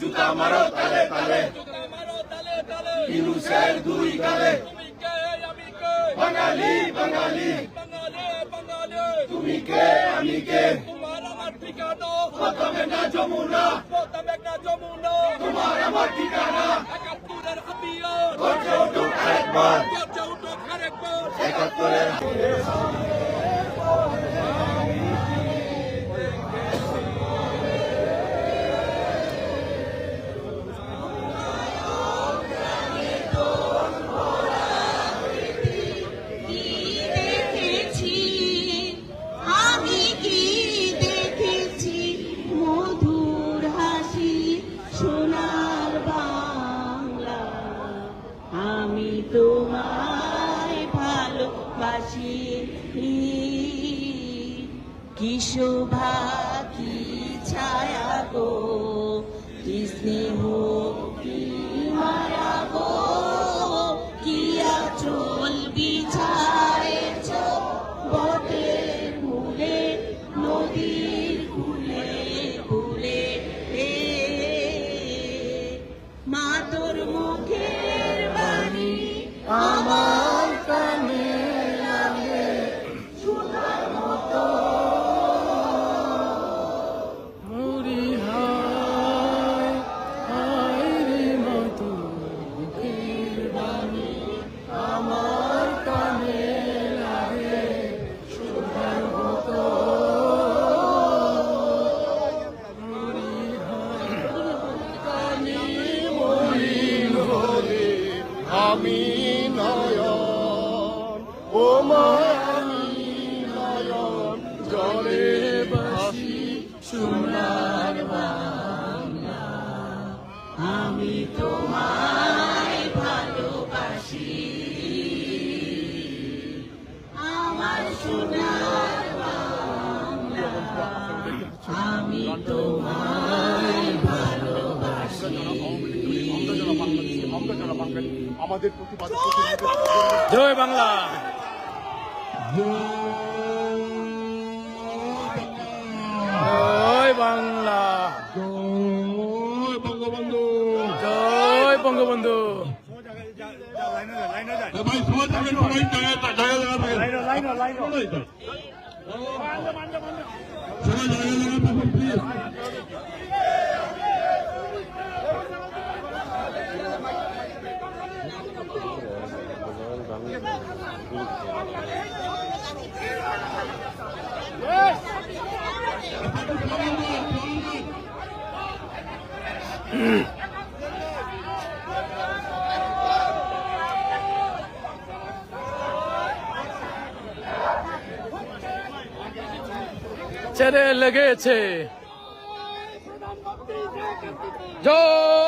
জুতা মারো তালে তালে। ইনুসের দুই গালে বাঙালি বাঙালি। তুমি কে আমি কে? তোমার আমার ঠিকানা প্রথমে না যমুনা। প্রথমে না যমুনা তোমার আমার ঠিকানা। একাত্তরের হাতিয়ার। গর্জে তোমায় ভালোবাসি। কি শোভা কি ছায়া গো কি স্নেহ আমি নয়ন ও আমি নয়ন জলে বাসি সোনার বাংলা আমি তোমায় ভালোবাসি আমার সোনার বাংলা আমি তোমায় ভালোবাসি আমাদের প্রতিবাদ জয় বাংলা জয় বাংলা বঙ্গবন্ধু জয় বঙ্গবন্ধু ভাই সবাই থাকেন সবাই জায়গা জায়গা জায়গা থাকেন সবাই জায়গা জায়গা থাকুন প্লিজ ছেড়ে লেগেছে জয়